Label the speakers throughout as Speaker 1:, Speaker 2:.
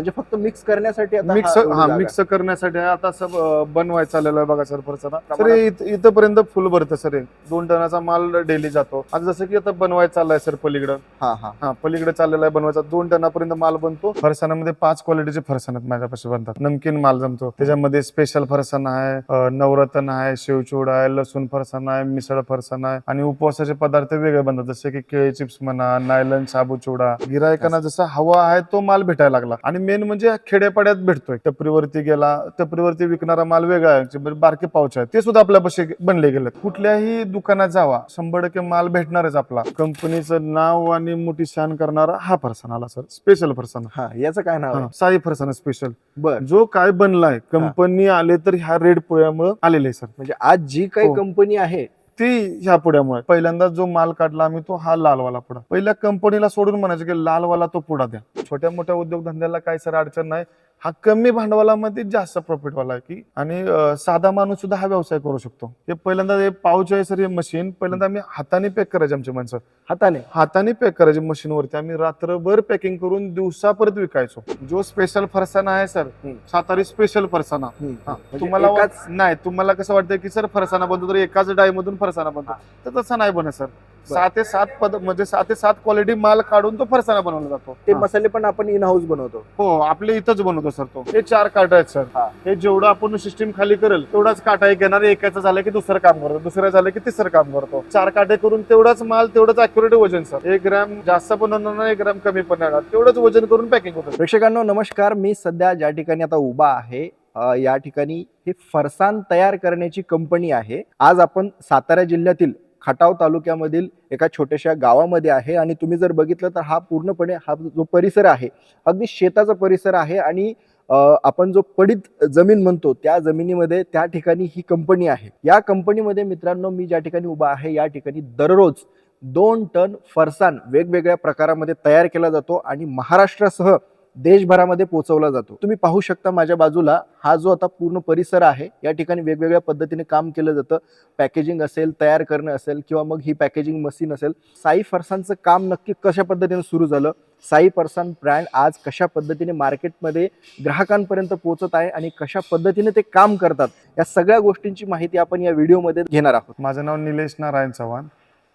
Speaker 1: म्हणजे फक्त मिक्स करण्यासाठी आता
Speaker 2: मिक्स हा. मिक्स करण्यासाठी. आता असं अं, बनवायचं आलेलं आहे बघा सर फरसाना सर? हे इथ- इथपर्यंत फुल भरतं सर हे. दोन टनाचा माल डेली जातो. आता जसं की आता बनवायचं चाललाय सर पलीकडं.
Speaker 1: हा हा.
Speaker 2: हा पलीकडे चाललेला आहे बनवायचा. दोन टनापर्यंत माल बनतो. फरसाणामध्ये पाच क्वालिटीचे फरसाण आहेत माझ्यापाशी बनतात. नमकीन माल जमतो. त्याच्यामध्ये स्पेशल फरसाण आहे अं, नवरत्न आहे शेवचूड आहे लसूण फरसाण आहे मिसळ फरसाण आहे. आणि उपवासाचे पदार्थ वेगळे बनतात. जसे की केळी चिप्स म्हणा नायलन साबू चिवडा गिरायकांना जसा हवा आहे तो माल भेटायला लागला. आणि मेन म्हणजे खेड्यापाड्यात भेटतोय. टपरीवरती गेला टपरीवरती विकणारा माल वेगळा आहे म्हणजे बारके पाऊच आहे ते सुद्धा आपल्यापाशी बनले गेले कुठल्याही दुकानात जावा शंभर टक्के माल भेटणारच आपला. कंपनीचं नाव आणि मोठी शान करणारा हा फरसाण आला सर स्पेशल फरसाण
Speaker 1: हा याचं काय नाव आहे?
Speaker 2: साई फरसाण स्पेशल
Speaker 1: बर.
Speaker 2: जो काय बनलाय कंपनी आले तर ह्या रेड पोळ्यामुळे आलेले आहे सर
Speaker 1: म्हणजे आज जी काही
Speaker 2: हो.
Speaker 1: कंपनी आहे
Speaker 2: ती ह्या पुढ्यामुळे. पहिल्यांदा जो माल काढला आम्ही तो हा लालवाला पुडा पहिल्या कंपनीला सोडून म्हणायचं की लालवाला तो पुढा द्या. छोट्या मोठ्या उद्योगधंद्याला काही सर अडचण नाही. हा कमी भांडवलामध्ये जास्त प्रॉफिट वाला आहे की. आणि साधा माणूस सुद्धा हा व्यवसाय करू शकतो. हे पहिल्यांदा हे पाऊच आहे सर हे मशीन पहिल्यांदा आम्ही हाताने पॅक करायचे आमची माणसं.
Speaker 1: हाताने?
Speaker 2: हाताने पॅक करायचे मशीनवरती आम्ही रात्रभर पॅकिंग करून दिवसा परत विकायचो. जो स्पेशल फरसाणा आहे सर. सातारी स्पेशल
Speaker 1: हम्म.
Speaker 2: हा,
Speaker 1: म्हणजे
Speaker 2: तुम्हाला
Speaker 1: एकाच
Speaker 2: नाही तुम्हाला कसं वाटतं की सर फरसाणा बनतो तर एकाच डाय मधून फरसाणा बनतो तर तसं नाही बनत सर सहा ते सात पद म्हणजे सहा ते सात क्वालिटी माल काढून तो फरसाणा बनवला जातो.
Speaker 1: ते. मसाले पण आपण इन हाऊस बनवतो.
Speaker 2: हो आपल्या इथंच बनवतो सर तो. हे चार काटा आहेत सर.
Speaker 1: हा.
Speaker 2: हे जेवढं आपण सिस्टीम खाली करेल तेवढाच काटा एक येणार. एकाचं झालं की दुसरं काम करतो. दुसरं झालं की तिसरं काम करतो. चार काटे करून तेवढाच माल तेवढंच अॅक्युरेट वजन सर. एक ग्रॅम जास्त पण होणार नाही एक ग्रॅम कमी पण येणार तेवढंच वजन करून पॅकिंग होतं
Speaker 1: प्रेक्षकांनो नमस्कार. मी सध्या ज्या ठिकाणी आता उभा आहे अ, या ठिकाणी हे फरसाण तयार करण्याची कंपनी आहे. आज आपण सातारा जिल्ह्यातील खटाव तालुक्यामधील एका छोट्याशा गावामध्ये आहे आणि तुम्ही जर बघितलं तर हा पूर्णपणे हा जो परिसर आहे अगदी शेताचा परिसर आहे आणि आपण जो पडीत जमीन म्हणतो त्या जमिनीमध्ये त्या ठिकाणी ही कंपनी आहे. या कंपनीमध्ये मित्रांनो मी ज्या ठिकाणी उभा आहे या ठिकाणी दररोज दोन टन फरसाण वेगवेगळ्या प्रकारामध्ये तयार केला जातो आणि महाराष्ट्रासह देशभरामध्ये पोहोचवला जातो. तुम्ही पाहू शकता माझ्या बाजूला हा जो आता पूर्ण परिसर आहे या ठिकाणी वेगवेगळ्या पद्धतीने काम केलं जातं. पॅकेजिंग असेल तयार करणं असेल किंवा मग ही पॅकेजिंग मशीन असेल. साई फरसांचं काम नक्की कशा पद्धतीने सुरू झालं? साई फरसान ब्रँड आज कशा पद्धतीने मार्केटमध्ये ग्राहकांपर्यंत पोहोचत आहे आणि कशा पद्धतीने ते काम करतात? या सगळ्या गोष्टींची माहिती आपण या व्हिडिओमध्ये घेणार आहोत.
Speaker 2: माझं नाव निलेश नारायण चव्हाण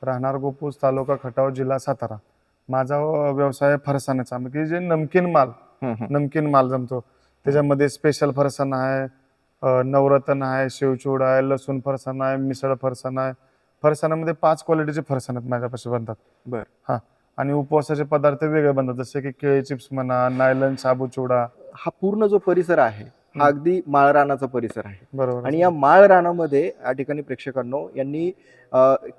Speaker 2: राहणार गोपूस तालुका खटाव जिल्हा सातारा. माझा व्यवसाय आहे. फरसाणाचा म्हणजे जे नमकीन माल नमकीन माल जमतो. त्याच्यामध्ये स्पेशल फरसाण आहे नवरत्न आहे शेवचूड आहे लसूण फरसाण आहे मिसळ फरसाण आहे. फरसाणामध्ये पाच क्वालिटीचे फरसाण आहेत माझ्यापाशी बनतात.
Speaker 1: बर.
Speaker 2: हा. आणि उपवासाचे पदार्थ वेगळे बनतात. जसे की केळी चिप्स म्हणा नायलन साबू चिवडा
Speaker 1: हा पूर्ण जो परिसर आहे हा अगदी माळरानाचा परिसर आहे.
Speaker 2: बरोबर.
Speaker 1: आणि या माळ रानामध्ये या ठिकाणी प्रेक्षकांनो यांनी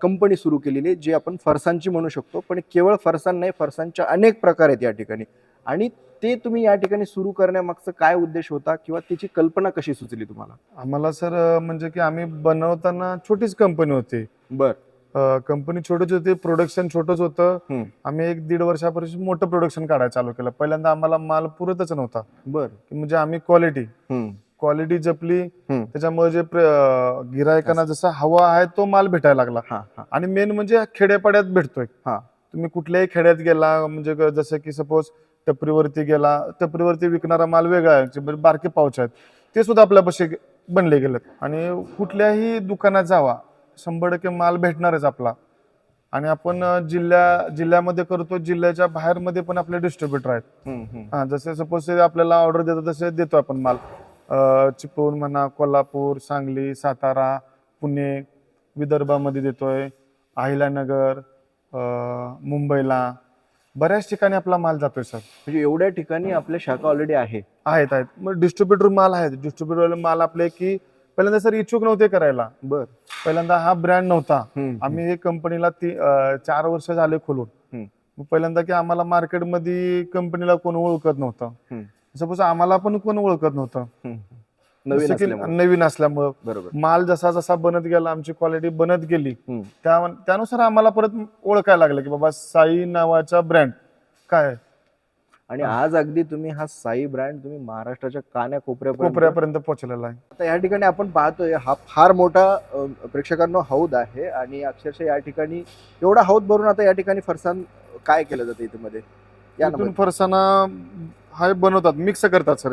Speaker 1: कंपनी सुरू केलेली आहे जी आपण फरसांची म्हणू शकतो पण केवळ फरसाण नाही फरसांच्या अनेक प्रकार आहेत या ठिकाणी. आणि ते तुम्ही या ठिकाणी सुरू करण्यामागचा काय उद्देश होता किंवा त्याची कल्पना कशी सुचली तुम्हाला?
Speaker 2: आम्हाला सर म्हणजे की आम्ही बनवताना छोटीच कंपनी होती.
Speaker 1: बर.
Speaker 2: कंपनी छोटीच होती प्रोडक्शन छोटंच होतं. आम्ही एक दीड वर्षापर्यंत मोठं प्रोडक्शन काढायला चालू केलं. पहिल्यांदा आम्हाला माल पुरतच नव्हता.
Speaker 1: बर.
Speaker 2: म्हणजे आम्ही क्वालिटी. क्वालिटी जपली. त्याच्यामुळे जे गिरायकांना जसा हवा आहे तो माल भेटायला लागला. आणि मेन म्हणजे खेड्यापाड्यात भेटतोय.
Speaker 1: हा.
Speaker 2: तुम्ही कुठल्याही खेड्यात गेला म्हणजे जसं की सपोज टपरीवरती गेला टपरीवरती विकणारा माल वेगळा आहे. म्हणजे बारके पाऊच आहेत. ते सुद्धा आपल्यापाशी बनले गेलेत. आणि कुठल्याही दुकानात जावा शंभर टक्के माल भेटणारच आपला. आणि आपण जिल्ह्या जिल्ह्यामध्ये करतो जिल्ह्याच्या बाहेर मध्ये पण आपले डिस्ट्रीब्युटर आहेत. हा जसे सपोज ते आपल्याला ऑर्डर देतात तसे देतो आपण माल. चिपळूण म्हणा कोल्हापूर सांगली सातारा पुणे विदर्भामध्ये देतोय. अहिल्यानगर अं, मुंबईला. बऱ्याच ठिकाणी आपला माल जातोय सर.
Speaker 1: म्हणजे एवढ्या ठिकाणी आपल्या शाखा ऑलरेडी आहे.
Speaker 2: आहेत आहेत. मग डिस्ट्रीब्युटर माल आहेत. डिस्ट्रीब्युटर माल आपले की पहिल्यांदा सर इच्छुक नव्हते करायला
Speaker 1: बर
Speaker 2: पहिल्यांदा हा ब्रँड नव्हता. आम्ही हे कंपनीला ती अं, चार वर्ष झाले खोलून. मग पहिल्यांदा की आम्हाला मार्केटमध्ये कंपनीला कोण ओळखत नव्हतं. सपोज आम्हाला पण कोण ओळखत नव्हतं
Speaker 1: हम्म. नवीन
Speaker 2: जसं की
Speaker 1: असल्यामुळे.
Speaker 2: नवीन असल्यामुळं
Speaker 1: बरोबर
Speaker 2: माल जसा जसा बनत गेला आमची क्वालिटी बनत गेली
Speaker 1: हम्म.
Speaker 2: त्या त्यानुसार आम्हाला परत ओळखायला लागलं की बाबा साई नावाचा ब्रँड काय आहे?
Speaker 1: आणि आज अगदी तुम्ही हा साई ब्रँड तुम्ही महाराष्ट्राच्या कान्या कोपऱ्यापर्यंत
Speaker 2: कोपऱ्यापर्यंत पोहोचलेला आहे
Speaker 1: आता या ठिकाणी आपण पाहतोय हा फार मोठा प्रेक्षकांनो हौद आहे आणि अक्षरशः या ठिकाणी एवढा हौद भरून आता या ठिकाणी फरसाण काय केलं जातं इथे मध्ये या ना
Speaker 2: इथून
Speaker 1: मध्ये.
Speaker 2: फरसाना हा बनवतात मिक्स करतात सर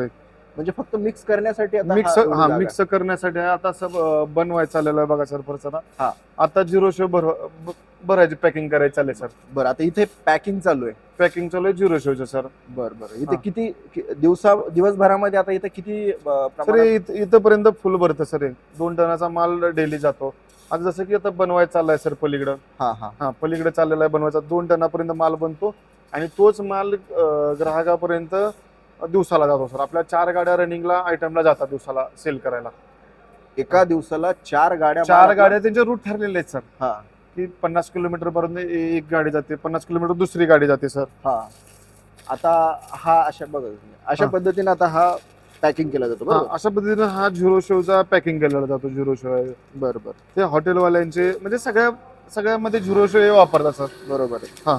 Speaker 1: म्हणजे फक्त मिक्स करण्यासाठी आता
Speaker 2: मिक्स हा. मिक्स करण्यासाठी. आता बनवायचं आलेलं आहे बघा सर फरसाना
Speaker 1: हा.
Speaker 2: आता झिरो शो भर भरायची पॅकिंग करायची चालेल सर
Speaker 1: बरं आता इथे पॅकिंग चालू आहे.
Speaker 2: पॅकिंग चालू आहे झिरो शोचं सर
Speaker 1: बरं बरं. इथे
Speaker 2: हा.
Speaker 1: किती कि- दिवसा दिवसभरामध्ये आता इथे किती अं,
Speaker 2: सर
Speaker 1: प्रमाणात-
Speaker 2: इथ- इथपर्यंत फुल भरतं सर हे. दोन टनाचा माल डेली जातो. आता जसं की आता बनवायचं चाललाय सर पलीकडं.
Speaker 1: हा हा.
Speaker 2: हा पलीकडे चाललेला आहे बनवायचा. दोन टनापर्यंत माल बनतो आणि तोच माल अं, ग्राहकापर्यंत दिवसाला जातो सर आपल्या चार गाड्या रनिंगला आयटमला जातात दिवसाला सेल करायला.
Speaker 1: एका दिवसाला चार गाड्या
Speaker 2: चार
Speaker 1: माल-
Speaker 2: गाड्या त्यांचे रूट ठरलेले आहेत सर
Speaker 1: हा.
Speaker 2: की पन्नास किलोमीटर पर्यंत ए- एक गाडी जाते पन्नास किलोमीटर दुसरी गाडी जाते सर
Speaker 1: हा आता हा अशा बघा तुम्ही. अशा
Speaker 2: हा.
Speaker 1: पद्धतीने आता हा पॅकिंग केला जातो
Speaker 2: हा,
Speaker 1: बरोबर
Speaker 2: अशा पद्धतीने हा झिरो शोचा पॅकिंग केलेला जातो झिरो शो आहे
Speaker 1: बरं बरं
Speaker 2: ते हॉटेलवाल्यांचे म्हणजे सगळ्या सगळ्यामध्ये झिरो शो हे वापरतात सर
Speaker 1: बरोबर आहे.
Speaker 2: हा.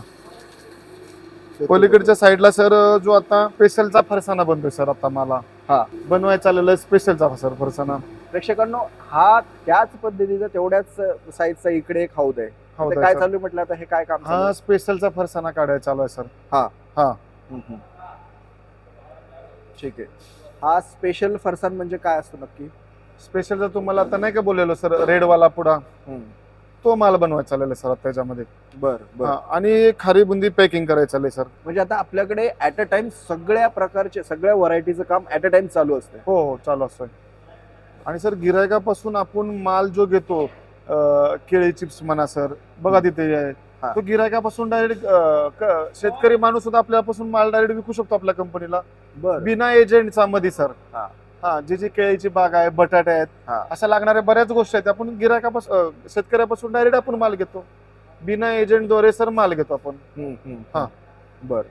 Speaker 2: पलीकडच्या साईडला सर जो आता स्पेशलचा फरसाना बनतोय सर आता मला
Speaker 1: हा.
Speaker 2: बनवायचा चाललेला स्पेशलचा सर फरसाना
Speaker 1: प्रेक्षकांनो हा त्याच पद्धतीचा तेवढ्याच साईजचा इकडे एक हौद आहे.
Speaker 2: हो,
Speaker 1: आता काय चालू आहे म्हटलं आता हे काय काम चालू
Speaker 2: हा
Speaker 1: आहे?
Speaker 2: स्पेशलचा फरसाना काढायचा चालू आहे सर.
Speaker 1: हम्म, हम्म. ठीक आहे. हा स्पेशल फरसाण म्हणजे काय असतो नक्की?
Speaker 2: स्पेशलचा तुम्हाला आता नाही का बोललेलो सर रेडवाला पुडा. तो माल बनवायचा चाललेला सर आता त्याच्यामध्ये.
Speaker 1: बर बर.
Speaker 2: हा, आणि खारी बुंदी पॅकिंग करायचं चाललंय सर.
Speaker 1: म्हणजे आता आपल्याकडे ऍट अ टाइम सगळ्या प्रकारचे सगळ्या व्हरायटीचं काम ऍट अ टाइम चालू असते
Speaker 2: हो हो चालू असतोय. आणि सर गिरायकापासून आपण माल जो घेतो केळी चिप्स म्हणा सर बघा तिथे. तो गिरायकापासून डायरेक्ट शेतकरी माणूस सुद्धा आपल्यापासून माल डायरेक्ट विकू शकतो आपल्या कंपनीला बिना एजंटचा मध्ये सर
Speaker 1: हा.
Speaker 2: जे जे केळीची बाग आहे बटाटे आहेत. अशा लागणाऱ्या बऱ्याच गोष्टी आहेत आपण गिरायकापासून शेतकऱ्यापासून डायरेक्ट आपण माल घेतो बिना एजंटद्वारे सर माल घेतो आपण हा.
Speaker 1: बर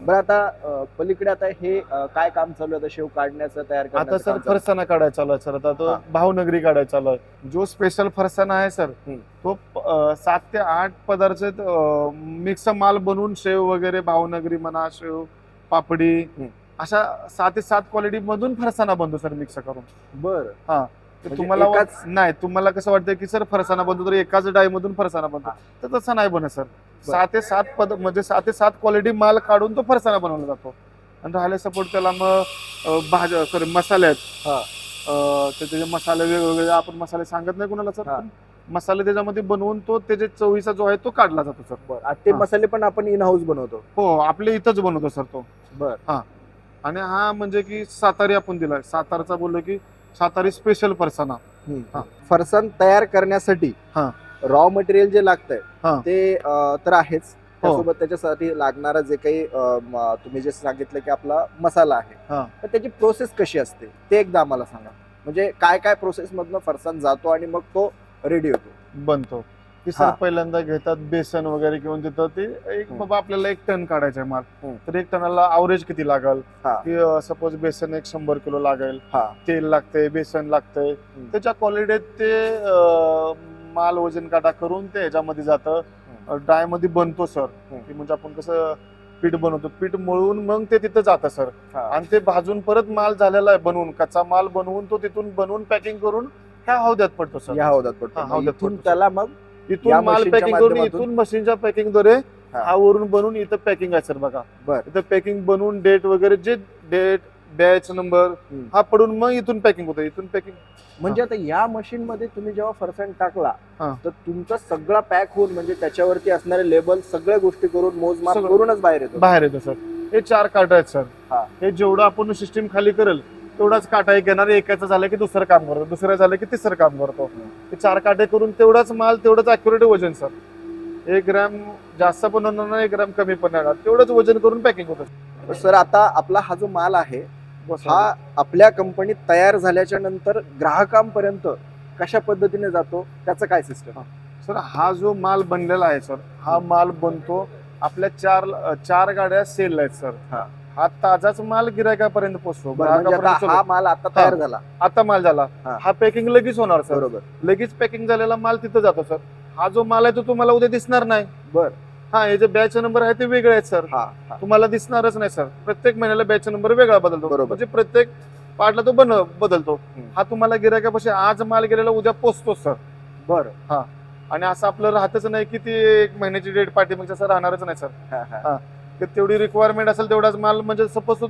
Speaker 1: बर आता पलीकडे आता हे काय काम चालू आहे आता शेव काढण्याचं तयार
Speaker 2: आता
Speaker 1: करण्याचं
Speaker 2: सर
Speaker 1: काम चालू आहे?
Speaker 2: फरसाना काढायचा चालू आहे सर आता तो
Speaker 1: हा.
Speaker 2: भावनगरी काढायचा चालू आहे जो स्पेशल फरसाना आहे सर
Speaker 1: हम्म.
Speaker 2: तो अं, सात ते आठ पदार्थ मिक्स माल बनवून शेव वगैरे भावनगरी म्हणा शेव पापडी
Speaker 1: हम्म.
Speaker 2: अशा सात ते सात क्वालिटी मधून फरसाना बनतो सर मिक्स करून
Speaker 1: बर
Speaker 2: ते
Speaker 1: म्हणजे
Speaker 2: तुम्हाला
Speaker 1: एकाच-
Speaker 2: नाही तुम्हाला कसं वाटतं की सर फरसाना बनतो तर एकाच डाय मधून फरसाना बनतो
Speaker 1: हा.
Speaker 2: तर तसं नाही बनत सर सहा ते सात पद म्हणजे सहा ते सात क्वालिटी माल काढून तो फरसाना बनवला जातो. आणि राहिले सपोर्ट त्याला मग भाज्या सॉरी मसाले आहेत.
Speaker 1: हा.
Speaker 2: त्याचे मसाले वेगवेगळे आपण मसाले सांगत नाही कुणाला सर
Speaker 1: हा.
Speaker 2: मसाले त्याच्यामध्ये बनवून तो त्याचे चवीचा जो आहे तो काढला जातो सर.
Speaker 1: बर. ते
Speaker 2: हा.
Speaker 1: मसाले पण आपण इन हाऊस बनवतो.
Speaker 2: हो आपल्या इथंच बनवतो सर तो.
Speaker 1: बर.
Speaker 2: आणि हा म्हणजे की सातारी आपण दिलाय. सातारचा बोललो की सातारी स्पेशल फरसाना. हा.
Speaker 1: फरसाण तयार करण्यासाठी
Speaker 2: हा.
Speaker 1: रॉ मटेरियल जे लागतंय. ते तर आहेच
Speaker 2: हो.
Speaker 1: त्यासोबत त्याच्यासाठी लागणारा जे काही तुम्ही जे सांगितलं की आपला मसाला आहे. तर त्याची प्रोसेस कशी असते ते एकदा आम्हाला सांगा म्हणजे काय काय प्रोसेस मधनं फरसाण जातो आणि मग तो रेडी होतो
Speaker 2: बनतो की. सर पहिल्यांदा घेतात बेसन वगैरे घेऊन तिथं ते एक. बाबा आपल्याला एक टन काढायचा आहे माल
Speaker 1: हम्म.
Speaker 2: तर एक टनाला अवरेज किती लागल. की सपोज बेसन एक शंभर किलो लागेल तेल लागते बेसन लागतंय त्याच्या क्वालिटीत ते माल वजन काटा करून ते ह्याच्यामध्ये जातं ड्रायमध्ये बनतो सर. की म्हणजे आपण कसं पीठ बनवतो पीठ मळून मग ते तिथं जातं सर. आणि ते भाजून परत माल झालेला आहे बनवून कच्चा माल बनवून तो तिथून बनवून पॅकिंग करून ह्या हौद्यात पडतो सर
Speaker 1: या हौदात पडतो इथून. त्याला मग
Speaker 2: इथून माल पॅकिंग करून? इथून मशीनच्या पॅकिंगद्वारे
Speaker 1: हा.
Speaker 2: हा वरून बनवून इथं पॅकिंग आहे सर बघा
Speaker 1: बर.
Speaker 2: इथं पॅकिंग बनवून डेट वगैरे जे डेट बॅच नंबर
Speaker 1: हम्म.
Speaker 2: हा पडून मग इथून पॅकिंग होतं इथून पॅकिंग
Speaker 1: म्हणजे आता या मशीन मध्ये तुम्ही जेव्हा फरसाण टाकला
Speaker 2: हा.
Speaker 1: तर तुमचा सगळा पॅक होऊन म्हणजे त्याच्यावरती असणारे लेबल सगळ्या गोष्टी करून मोजमाप
Speaker 2: सगळं.
Speaker 1: करूनच बाहेर येतो.
Speaker 2: बाहेर येतो सर. हे चार काटा आहेत सर.
Speaker 1: हा.
Speaker 2: हे जेवढं आपण सिस्टीम खाली करेल तेवढाच काटा एक येणार एकाचं झालं की दुसरं काम करतो दुसरं झालं की तिसरं काम करतो. ते चार काटे करून तेवढाच माल तेवढंच अॅक्युरेट वजन सर. एक ग्रॅम जास्त पण होणार नाही एक ग्रॅम कमी पण येणार तेवढंच वजन करून पॅकिंग होतं.
Speaker 1: सर आता आपला हा जो माल आहे हा आपल्या कंपनीत तयार झाल्याच्यानंतर ग्राहकांपर्यंत कशा पद्धतीने जातो? त्याचं काय सिस्टम
Speaker 2: सर हा जो माल बनलेला आहे सर हा माल बनतो आपल्या चार चार गाड्या सेल आहेत सर.
Speaker 1: हा.
Speaker 2: हा ताजाच माल गिरायकापर्यंत पोहोचतो
Speaker 1: म्हणजे हा. माल आता तयार झाला.
Speaker 2: आता माल झाला.
Speaker 1: हा.
Speaker 2: हा पॅकिंग लगेच होणार सर.
Speaker 1: बरोबर.
Speaker 2: लगेच पॅकिंग झालेला माल तिथं जातो सर. हा जो माल आहे तो तुम्हाला उद्या दिसणार नाही.
Speaker 1: बर.
Speaker 2: हा हे जे बॅच नंबर आहे ते वेगळे आहेत सर
Speaker 1: हा हा.
Speaker 2: तुम्हाला दिसणारच नाही सर प्रत्येक महिन्याला बॅच नंबर वेगळा बदलतो.
Speaker 1: बरोबर.
Speaker 2: म्हणजे प्रत्येक पार्टला तो बन बदलतो.
Speaker 1: हम्म.
Speaker 2: हा तुम्हाला गिरायकापाशी आज माल गेलेला उद्या पोचतो सर
Speaker 1: बर.
Speaker 2: आणि असं आपलं राहतच नाही की ती एक महिन्याची डेट पाठी मग तसं राहणारच नाही सर
Speaker 1: हा, हा.
Speaker 2: की तेवढी रिक्वायरमेंट असेल तेवढाच माल म्हणजे सपोज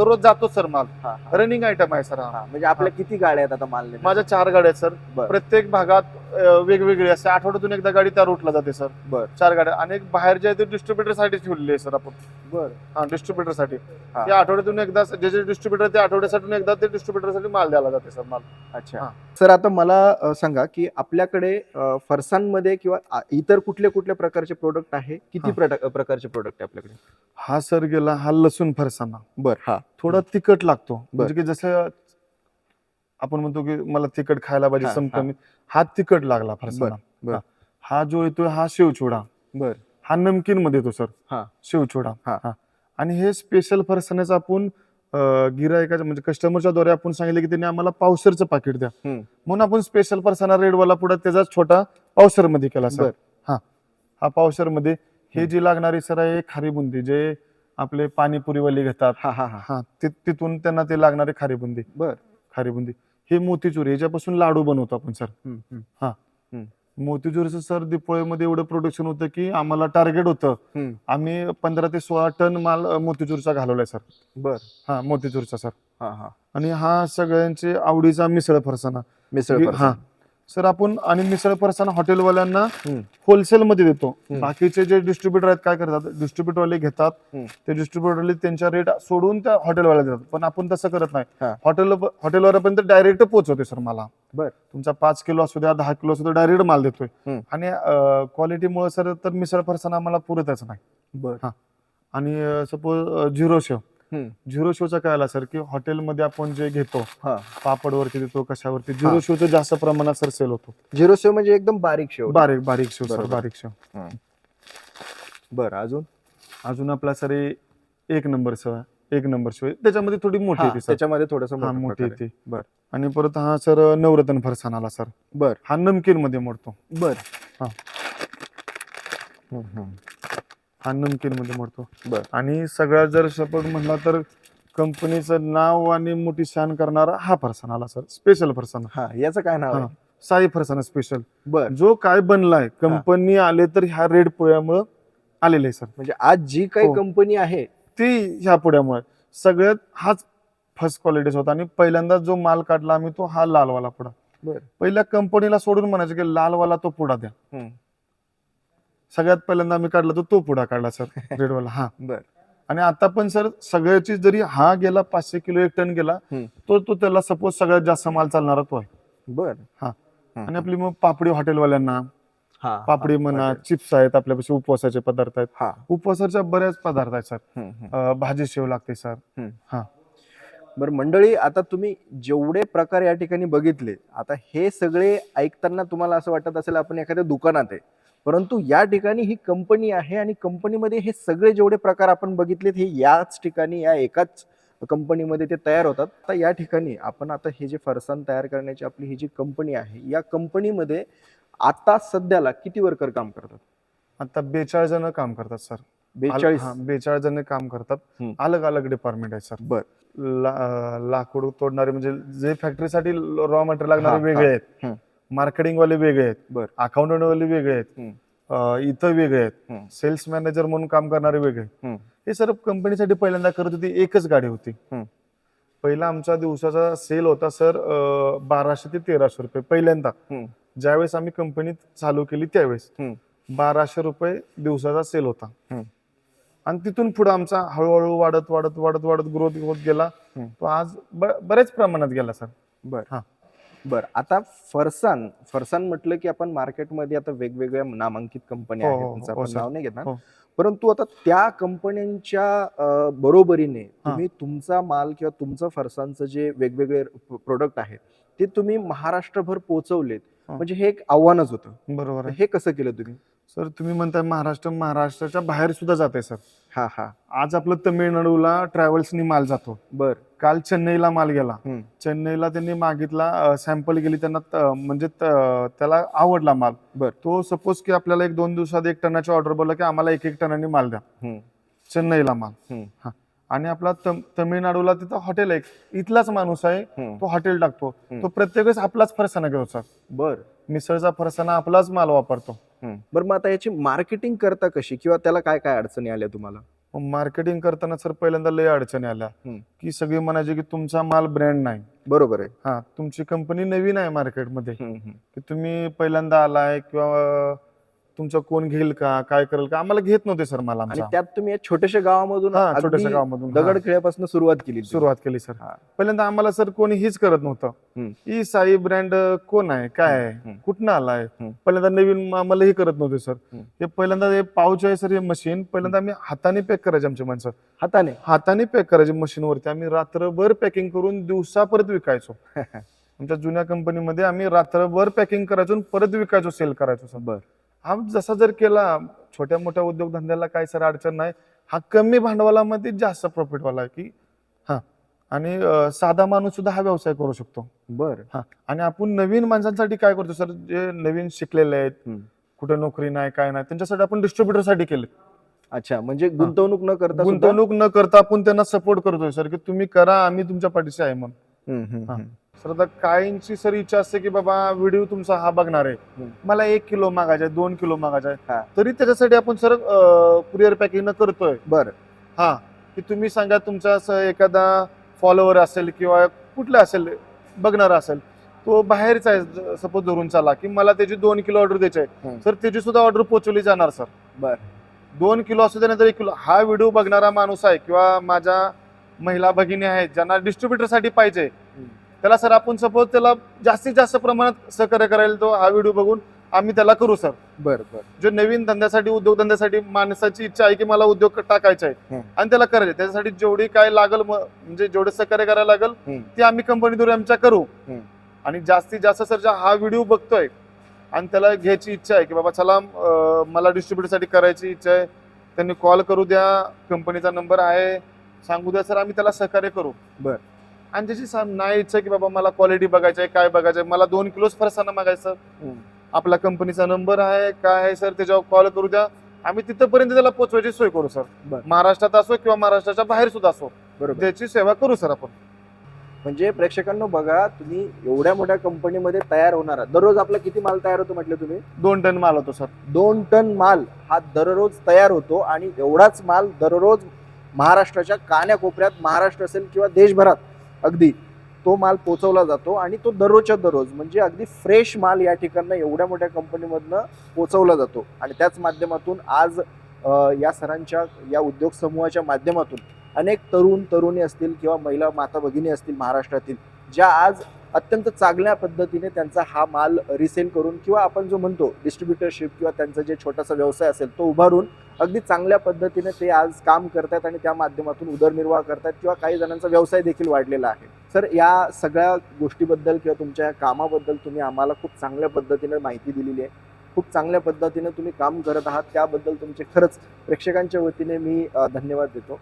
Speaker 2: दररोज जातो सर माल.
Speaker 1: हा, हा.
Speaker 2: रनिंग आयटम आहे सर हा.
Speaker 1: हा, म्हणजे आपल्या किती गाड्या आहेत आता माल नेण्याच्या?
Speaker 2: माझ्या चार गाड्या आहेत सर.
Speaker 1: बर.
Speaker 2: प्रत्येक भागात अं, वेगवेगळी असते. आठवड्यातून एकदा गाडी त्या रूटला जाते सर.
Speaker 1: बर.
Speaker 2: चार गाड्या. आणि एक बाहेर जे आहे ते डिस्ट्रीब्युटरसाठी ठेवलेली आहे सर आपण.
Speaker 1: बर.
Speaker 2: हा डिस्ट्रीब्युटरसाठी
Speaker 1: हा.
Speaker 2: ते आठवड्यातून एकदा जे जे डिस्ट्रीब्युटर ते आठवड्यासाठी एकदा ते डिस्ट्रीब्युटरसाठी माल द्यायला जाते सर माल.
Speaker 1: अच्छा.
Speaker 2: हा.
Speaker 1: सर आता मला अ, सांगा की आपल्याकडे अ, फरसांमध्ये किंवा आ- इतर कुठल्या कुठल्या प्रकारचे प्रोडक्ट आहे? किती
Speaker 2: हा.
Speaker 1: प्रटा- प्रकारचे प्रोडक्ट आहे आपल्याकडे?
Speaker 2: हा सर गेला हा लसूण फरसाना
Speaker 1: बर हा.
Speaker 2: थोडा तिखट लागतो म्हणजे की जसं आपण म्हणतो की मला तिखट खायला पाहिजे
Speaker 1: हा,
Speaker 2: समकमी हा तिखट लागला
Speaker 1: बर.
Speaker 2: हा. जो येतोय हा शेवचोडा
Speaker 1: बर
Speaker 2: हा नमकीन मध्ये येतो सर
Speaker 1: हा.
Speaker 2: शेवचोडा
Speaker 1: हा.
Speaker 2: हा आणि हे स्पेशल फरसाण्याचं आपण गिरायकाच्या म्हणजे कस्टमरच्या द्वारे आपण सांगितलं की त्यांनी आम्हाला पावसरचं पाकिट द्या. म्हणून आपण स्पेशल फरसाना रेडवाला पुढे त्याचा छोटा पावसरमध्ये केला सर. हा हा पावसरमध्ये हे. जी लागणारी सर आहे खारी बुंदी जे आपले पाणीपुरीवाले घेतात.
Speaker 1: हा हा हा.
Speaker 2: हा ति- तिथून त्यांना ते लागणारे खारी बुंदी
Speaker 1: बर.
Speaker 2: खारी बुंदी हे मोतीचूर याच्यापासून लाडू बनवतो आपण सर.
Speaker 1: हम्म, हम्म,
Speaker 2: मोतीचूरचं सर दिपोळीमध्ये एवढं प्रोडक्शन होतं की आम्हाला टार्गेट होतं.
Speaker 1: हम्म.
Speaker 2: आम्ही पंधरा ते सोळा टन माल अ, मोतीचूरचा घालवलाय सर.
Speaker 1: बर.
Speaker 2: हा मोतीचूरचा सर.
Speaker 1: हा हा.
Speaker 2: आणि हा सगळ्यांचे आवडीचा मिसळ फरसाना.
Speaker 1: मिसळ फरसाण.
Speaker 2: सर आपण आणि मिसळ फरसाना हॉटेलवाल्यांना. होलसेल मध्ये देतो. बाकीचे जे डिस्ट्रीब्युटर आहेत काय करतात डिस्ट्रीब्युटरवाले घेतात. ते डिस्ट्रीब्युटरवाले त्यांच्या रेट सोडून त्या हॉटेलवाल्या देतात पण आपण तसं करत नाही. हॉटेल हॉटेलवाल्यापर्यंत डायरेक्ट पोहोचवते सर मला
Speaker 1: बर.
Speaker 2: तुमचा पाच किलो असू द्या दहा किलो असू द्या डायरेक्ट माल देतोय. आणि क्वालिटीमुळे सर तर मिसळ फरसाना आम्हाला पुरतच नाही
Speaker 1: बर
Speaker 2: आणि सपोज झिरो शेव. झिरो शोचा काय आला सर की हॉटेलमध्ये आपण जे घेतो
Speaker 1: हा.
Speaker 2: पापडवरती देतो कशावरती. झिरो शोचं जास्त प्रमाणात सर सेल होतो.
Speaker 1: झिरो सेव म्हणजे एकदम बारीक शेव
Speaker 2: बारीक बारीक शेव सर
Speaker 1: बरोबर.
Speaker 2: बारीक शेव
Speaker 1: बर अजून?
Speaker 2: अजून आपला सर हे एक नंबर आहे. एक नंबर आहे. त्याच्यामध्ये थोडी मोठी
Speaker 1: हा,
Speaker 2: येते सर.
Speaker 1: त्याच्यामध्ये थोडस
Speaker 2: हा मोठी येते
Speaker 1: बर.
Speaker 2: आणि परत हा सर नवरत्न फरसाण आला सर.
Speaker 1: बर.
Speaker 2: हा नमकीन मध्ये मोडतो.
Speaker 1: बर.
Speaker 2: हा.
Speaker 1: हम्म, हम्म.
Speaker 2: हा नमकीन मध्ये मोडतो.
Speaker 1: बर.
Speaker 2: आणि सगळ्यात जर सपोज म्हणला तर कंपनीचं नाव आणि मोठी शान करणारा हा फरसाण आला सर स्पेशल फरसाण
Speaker 1: हा याचं काय नाव. आहे?
Speaker 2: साई फरसाण स्पेशल
Speaker 1: बर.
Speaker 2: जो काय बनलाय कंपनी आले तर ह्या रेड पोळ्यामुळं आलेले आहे सर
Speaker 1: म्हणजे आज जी काही
Speaker 2: हो.
Speaker 1: कंपनी आहे
Speaker 2: ती ह्या पुड्यामुळे सगळ्यात हाच फर्स्ट क्वालिटीचा होता. आणि पहिल्यांदा जो माल काढला आम्ही तो हा लालवाला पुडा
Speaker 1: बर.
Speaker 2: पहिल्या कंपनीला सोडून म्हणायचं की लालवाला तो पुडा द्या.
Speaker 1: हम्म.
Speaker 2: सगळ्यात पहिल्यांदा आम्ही काढला तो तो पुडा काढला सर. रेडवाला हा.
Speaker 1: बर.
Speaker 2: आणि आता पण सर सगळ्याची जरी हा गेला पाचशे किलो एक टन गेला
Speaker 1: हम्म.
Speaker 2: तो तो त्याला सपोज सगळ्यात जास्त माल चालणारा तो आहे.
Speaker 1: बर.
Speaker 2: हा. आणि आपली मग पापडी हॉटेलवाल्यांना
Speaker 1: हा,
Speaker 2: पापडी
Speaker 1: हा,
Speaker 2: म्हणा. चिप्स आहेत आपल्यापाशी उपवासाचे पदार्थ आहेत.
Speaker 1: हा.
Speaker 2: उपवासाच्या बऱ्याच पदार्थ आहेत सर.
Speaker 1: हम्म, हम्म.
Speaker 2: अं, भाजी शेव लागते सर.
Speaker 1: बरं मंडळी आता तुम्ही जेवढे प्रकार या ठिकाणी बघितले आता हे सगळे ऐकताना तुम्हाला असं वाटत असेल आपण एखाद्या दुकानात आहे. परंतु या ठिकाणी ही कंपनी आहे आणि कंपनीमध्ये हे सगळे जेवढे प्रकार आपण बघितलेत हे याच ठिकाणी या एकाच कंपनीमध्ये ते तयार होतात. आता या ठिकाणी आपण आता हे जे फरसाण तयार करण्याची आपली ही जी कंपनी आहे या कंपनीमध्ये आता सध्याला किती वर्कर काम करतात?
Speaker 2: आता बेचाळीस जण काम करतात सर.
Speaker 1: बेचाळीस?
Speaker 2: बेचाळीस जण काम करतात. अलग अलग डिपार्टमेंट आहे सर.
Speaker 1: बर.
Speaker 2: लाकूड तोडणारे म्हणजे जे फॅक्टरीसाठी रॉ मटेरियल लागणारे वेगळे. आहेत.
Speaker 1: हम्म.
Speaker 2: मार्केटिंग वाले वेगळे आहेत
Speaker 1: बर
Speaker 2: अकाउंटंट वाले वेगळे आहेत
Speaker 1: हम्म.
Speaker 2: अं, इथं वेगळे आहेत. सेल्स मॅनेजर म्हणून काम करणारे वेगळे
Speaker 1: हम्म.
Speaker 2: हे सर कंपनीसाठी पहिल्यांदा करत होती एकच गाडी होती
Speaker 1: हम्म.
Speaker 2: पहिला आमचा दिवसाचा सेल होता सर बाराशे ते तेराशे रुपये पहिल्यांदा
Speaker 1: हम्म.
Speaker 2: ज्यावेळेस आम्ही कंपनी चालू केली त्यावेळेस
Speaker 1: हम्म.
Speaker 2: बाराशे रुपये दिवसाचा सेल होता
Speaker 1: हम्म.
Speaker 2: आणि तिथून पुढे आमचा हळूहळू वाढत वाढत वाढत वाढत ग्रोथ होत गेला
Speaker 1: हम्म.
Speaker 2: तो आज ब- बऱ्याच प्रमाणात गेला सर
Speaker 1: बर
Speaker 2: हा.
Speaker 1: बर आता फरसाण फरसाण म्हटलं की आपण मार्केटमध्ये आता वेगवेगळ्या नामांकित कंपन्या
Speaker 2: हो,
Speaker 1: आहेत
Speaker 2: हो,
Speaker 1: त्यांचं
Speaker 2: हो,
Speaker 1: आपण
Speaker 2: सर.
Speaker 1: नाव नाही घेणार
Speaker 2: हो.
Speaker 1: परंतु आता त्या कंपन्यांच्या अं, बरोबरीने तुम्ही तुमचा माल किंवा तुमचं फरसाणचं जे वेगवेगळे प्रोडक्ट आहेत ते तुम्ही महाराष्ट्रभर पोहोचवलेत. म्हणजे हे एक आव्हानच होतं.
Speaker 2: बरोबर आहे.
Speaker 1: हे कसं केलं तुम्ही?
Speaker 2: सर तुम्ही म्हणताय महाराष्ट्र महाराष्ट्राच्या बाहेर सुद्धा जाते सर.
Speaker 1: हा हा.
Speaker 2: आज आपलं तमिळनाडूला ट्रॅव्हल्सनी माल जातो.
Speaker 1: बर.
Speaker 2: काल चेन्नईला माल गेला.
Speaker 1: हम्म.
Speaker 2: चेन्नईला त्यांनी मागितला सॅम्पल गेली त्यांना त- म्हणजे त- त्याला आवडला माल.
Speaker 1: बर.
Speaker 2: तो सपोज की आपल्याला एक दोन दिवसात एक टनाची ऑर्डर बोलला की आम्हाला एक एक टनाने माल द्या.
Speaker 1: हम्म.
Speaker 2: चेन्नईला माल.
Speaker 1: हम्म.
Speaker 2: हा. आणि आपला तम- तमिळनाडूला तिथं हॉटेल आहे. इथलाच माणूस आहे
Speaker 1: हम्म.
Speaker 2: तो हॉटेल टाकतो.
Speaker 1: हम्म.
Speaker 2: तो प्रत्येक वेळेस आपलाच फरसाना सर
Speaker 1: बर.
Speaker 2: मिसळचा फरसाना आपलाच माल वापरतो.
Speaker 1: बरं मग आता याची मार्केटिंग करता कशी? किंवा त्याला काय काय अडचणी आल्या तुम्हाला?
Speaker 2: मार्केटिंग करताना सर पहिल्यांदा लय अडचणी आल्या.
Speaker 1: हम्म.
Speaker 2: की सगळी म्हणायचे की तुमचा माल ब्रँड नाही.
Speaker 1: बरोबर आहे.
Speaker 2: हा तुमची कंपनी नवीन आहे मार्केटमध्ये. की तुम्ही पहिल्यांदा आलाय किंवा तुमचं कोण घेईल का? काय करेल का? आम्हाला घेत नव्हते सर मला
Speaker 1: आणि
Speaker 2: आमचा.
Speaker 1: त्यात तुम्ही या छोट्याशा गावामधून
Speaker 2: हा
Speaker 1: अगदी
Speaker 2: छोट्याशा गावामधून हा,
Speaker 1: दगड खेळापासून सुरुवात केली
Speaker 2: सुरुवात केली सर.
Speaker 1: हा.
Speaker 2: पहिल्यांदा आम्हाला सर कोणी हीच करत
Speaker 1: हम्म.
Speaker 2: नव्हतं ई साई ब्रँड कोण आहे? काय आहे. कुठनं आलाय?
Speaker 1: हम्म.
Speaker 2: पहिल्यांदा नवीन आम्हाला हे करत नव्हते सर.
Speaker 1: हम्म.
Speaker 2: हे पहिल्यांदा हे पाऊच आहे सर हे मशीन पहिल्यांदा आम्ही हाताने पॅक करायचे आमची माणसं.
Speaker 1: हाताने?
Speaker 2: हाताने पॅक करायचे मशीनवरती आम्ही रात्रभर पॅकिंग करून दिवसा परत विकायचो. आमच्या जुन्या कंपनीमध्ये आम्ही रात्रभर पॅकिंग करायचो आणि परत विकायचो सेल करायचो सर.
Speaker 1: बर.
Speaker 2: हा जसा जर केला छोट्या मोठ्या उद्योगधंद्याला काय सर अडचण नाही. हा कमी भांडवलामध्ये जास्त प्रॉफिट वाला आहे की हा. आणि साधा माणूस सुद्धा हा व्यवसाय करू शकतो.
Speaker 1: बर.
Speaker 2: हा. आणि आपण नवीन माणसांसाठी काय करतो सर? जे नवीन शिकलेले आहेत. कुठे नोकरी नाही काय नाही त्यांच्यासाठी आपण डिस्ट्रीब्युटरसाठी केले.
Speaker 1: अच्छा म्हणजे गुंतवणूक न करता
Speaker 2: गुंतवणूक न करता आपण त्यांना सपोर्ट करतोय सर की तुम्ही करा आम्ही तुमच्या पाठीशी आहे म्हणून. सर आता काहींची सर इच्छा असते की बाबा व्हिडिओ तुमचा हा बघणार आहे. मला एक किलो मागायचा आहे दोन किलो मागायचा
Speaker 1: हा.
Speaker 2: आहे तरी त्याच्यासाठी आपण सर कुरिअर पॅकिंग करतोय.
Speaker 1: बर.
Speaker 2: हा की तुम्ही सांगा तुमचा असं एखादा फॉलोअर असेल किंवा कुठला असेल बघणार असेल तो बाहेरचा आहे सपोज धरून चाला की मला त्याची दोन किलो ऑर्डर द्यायची आहे. सर त्याची सुद्धा ऑर्डर पोहोचवली जाणार सर.
Speaker 1: बर.
Speaker 2: दोन किलो असू दे नाहीतर एक किलो. हा व्हिडिओ बघणारा माणूस आहे किंवा माझ्या महिला भगिनी आहेत ज्यांना डिस्ट्रीब्युटरसाठी पाहिजे. त्याला सर आपण सपोज त्याला जास्तीत जास्त प्रमाणात सहकार्य करायला तो हा व्हिडिओ बघून आम्ही त्याला करू सर
Speaker 1: बर बर
Speaker 2: जो नवीन धंद्यासाठी उद्योगधंद्यासाठी माणसाची इच्छा आहे की मला उद्योग टाकायचा आहे. आणि त्याला करायचे त्याच्यासाठी जेवढी काय लागल म- म्हणजे जेवढे सहकार्य करायला लागल. ते आम्ही कंपनीद्वारे आमच्या करू. आणि जास्तीत जास्त सर ज्या हा व्हिडिओ बघतोय आणि त्याला घ्यायची इच्छा आहे की बाबा चला अं, मला डिस्ट्रीब्युटरसाठी करायची इच्छा आहे त्यांनी कॉल करू द्या कंपनीचा नंबर आहे सांगू द्या सर आम्ही त्याला सहकार्य करू
Speaker 1: बर.
Speaker 2: आणि त्याची सा- नाही इच्छा की बाबा मला क्वालिटी बघायची आहे काय बघायचं आहे मला दोन किलोच फरसाना मागायचं. आपला कंपनीचा नंबर आहे काय आहे सर त्याच्यावर कॉल करू द्या. आम्ही तिथपर्यंत त्याला पोहोचवायची सोय करू सर. महाराष्ट्रात असो किंवा महाराष्ट्राच्या बाहेर सुद्धा असो
Speaker 1: बरोबर.
Speaker 2: त्याची सेवा करू सर आपण.
Speaker 1: म्हणजे प्रेक्षकांनो बघा तुम्ही एवढ्या मोठ्या कंपनीमध्ये तयार होणारा दररोज आपला किती माल तयार होतो म्हटलं तुम्ही?
Speaker 2: दोन टन माल होतो सर
Speaker 1: दोन टन माल हा दररोज तयार होतो आणि एवढाच माल दररोज महाराष्ट्राच्या कान्याकोपऱ्यात महाराष्ट्र असेल किंवा देशभरात अगदी. तो माल पोचवला जातो आणि तो दररोजच्या दररोज म्हणजे अगदी फ्रेश माल या ठिकाणं एवढ्या मोठ्या कंपनीमधनं पोचवला जातो. आणि त्याच माध्यमातून आज या सरांच्या या उद्योग समूहाच्या माध्यमातून अनेक तरुण तरुणी असतील किंवा महिला माता भगिनी असतील महाराष्ट्रातील ज्या आज अत्यंत चांगल्या पद्धतीने त्यांचा हा माल रिसेल करून किंवा आपण जो म्हणतो डिस्ट्रीब्युटरशिप किंवा त्यांचा जे छोटासा व्यवसाय असेल तो उभारून अगदी चांगल्या पद्धतीने ते आज काम करतात आणि त्या माध्यमातून उदरनिर्वाह करतात किंवा काही जणांचा व्यवसाय देखील वाढलेला आहे. सर या सगळ्या गोष्टीबद्दल किंवा तुमच्या या कामाबद्दल तुम्ही आम्हाला खूप चांगल्या पद्धतीने माहिती दिलेली आहे. खूप चांगल्या पद्धतीने तुम्ही काम करत आहात. त्याबद्दल तुमचे खरंच प्रेक्षकांच्या वतीने मी धन्यवाद देतो.